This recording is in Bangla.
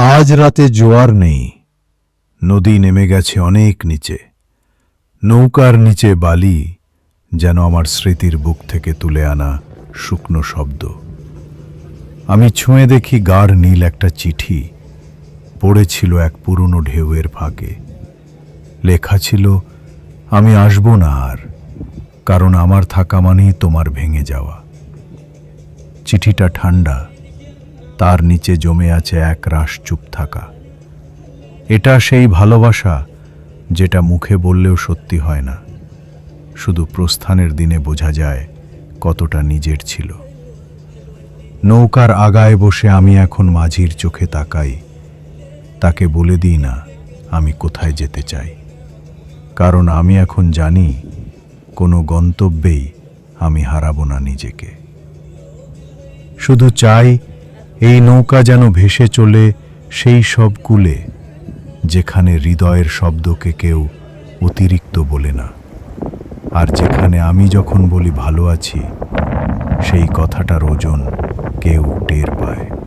আজ রাতে জোয়ার নেই। নদী নেমে গেছে অনেক নিচে। নৌকার নিচে বালি যেন আমার স্মৃতির বুক থেকে তুলে আনা শুকনো শব্দ। আমি ছুঁয়ে দেখি গাঢ় নীল একটা চিঠি পড়েছিল এক পুরনো ঢেউয়ের ফাঁকে। লেখা ছিল, আমি আসব না আর, কারণ আমার থাকা মানেই তোমার ভেঙে যাওয়া। চিঠিটা ঠান্ডা তার নিচে জমে আছে এক রাশ চুপ থাকা। এটা সেই ভালোবাসা যেটা মুখে বললেও সত্যি হয় না। শুধু প্রস্থানের দিনে বোঝা যায় কতটা নিজের ছিল। নৌকার আগায় বসে আমি এখন মাঝির চোখে তাকাই। তাকে বলে দিই না আমি কোথায় যেতে চাই। কারণ আমি এখন জানি কোনো গন্তব্যেই আমি হারাবো না নিজেকে। শুধু চাই এই নৌকা যেন ভেসে চলে সেই সব কুলে, যেখানে হৃদয়ের শব্দকে কেউ অতিরিক্ত বলে না। আর যেখানে আমি যখন বলি ভালো আছি, সেই কথাটার ওজন কেউ টের পায়।